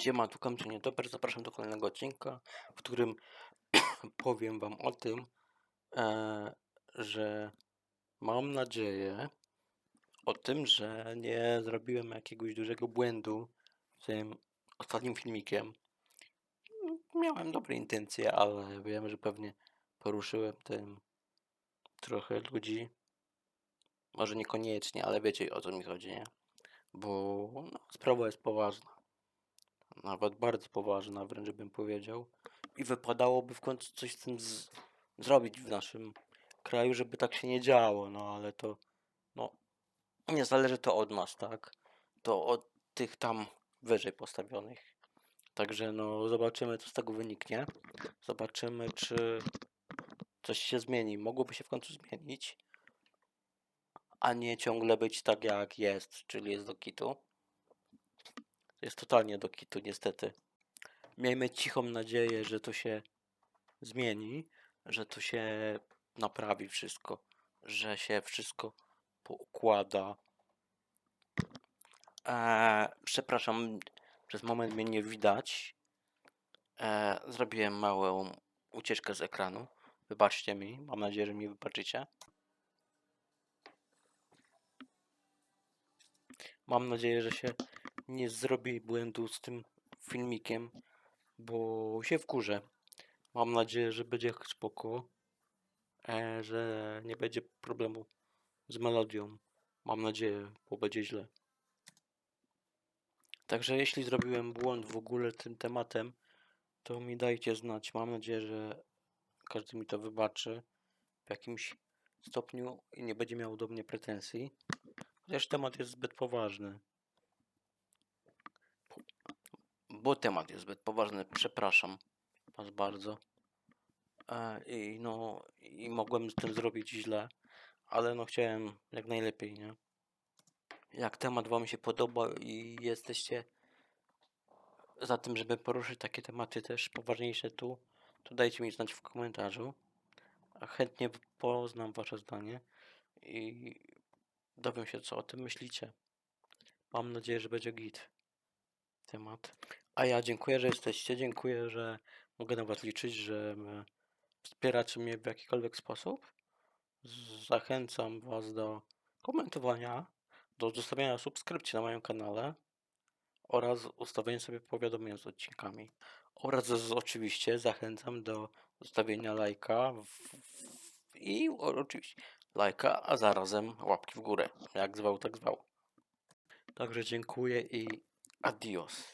Siema, tu Kamcio Nietoper, zapraszam do kolejnego odcinka, w którym powiem wam o tym, e, że mam nadzieję o tym, że nie zrobiłem jakiegoś dużego błędu z tym ostatnim filmikiem. Miałem dobre intencje, ale wiem, że pewnie poruszyłem tym trochę ludzi. Może niekoniecznie, ale wiecie o co mi chodzi, nie? Bo no, sprawa jest poważna. Nawet bardzo poważna, wręcz bym powiedział. I wypadałoby w końcu coś z tym z- zrobić w naszym kraju, żeby tak się nie działo. No ale to, no, nie zależy to od nas, tak? To od tych tam wyżej postawionych. Także no, zobaczymy, co z tego wyniknie. Zobaczymy, czy coś się zmieni. Mogłoby się w końcu zmienić, a nie ciągle być tak, jak jest, czyli jest do kitu. Jest totalnie do kitu, niestety. Miejmy cichą nadzieję, że to się zmieni, że to się naprawi wszystko, że się wszystko poukłada. Eee, przepraszam, przez moment mnie nie widać. Eee, zrobiłem małą ucieczkę z ekranu. Wybaczcie mi, mam nadzieję, że mi wybaczycie. Mam nadzieję, że się nie zrobi błędu z tym filmikiem, bo się wkurzę. Mam nadzieję, że będzie spoko, e, że nie będzie problemu z melodią. Mam nadzieję, bo będzie źle. Także jeśli zrobiłem błąd w ogóle tym tematem, to mi dajcie znać. Mam nadzieję, że każdy mi to wybaczy w jakimś stopniu i nie będzie miał do mnie pretensji. Chociaż temat jest zbyt poważny. Bo temat jest zbyt poważny, przepraszam was bardzo. E, I no, i mogłem z tym zrobić źle, ale no chciałem jak najlepiej, nie? Jak temat wam się podoba i jesteście za tym, żeby poruszyć takie tematy też poważniejsze tu, to dajcie mi znać w komentarzu. A chętnie poznam wasze zdanie i dowiem się, co o tym myślicie. Mam nadzieję, że będzie git temat. A ja dziękuję, że jesteście. Dziękuję, że mogę na was liczyć, że wspieracie mnie w jakikolwiek sposób. Zachęcam was do komentowania, do zostawienia subskrypcji na moim kanale oraz ustawienia sobie powiadomień z odcinkami. Oraz oczywiście zachęcam do zostawienia lajka w, w, i oczywiście lajka, a zarazem łapki w górę. Jak zwał, tak zwał. Także dziękuję i adios.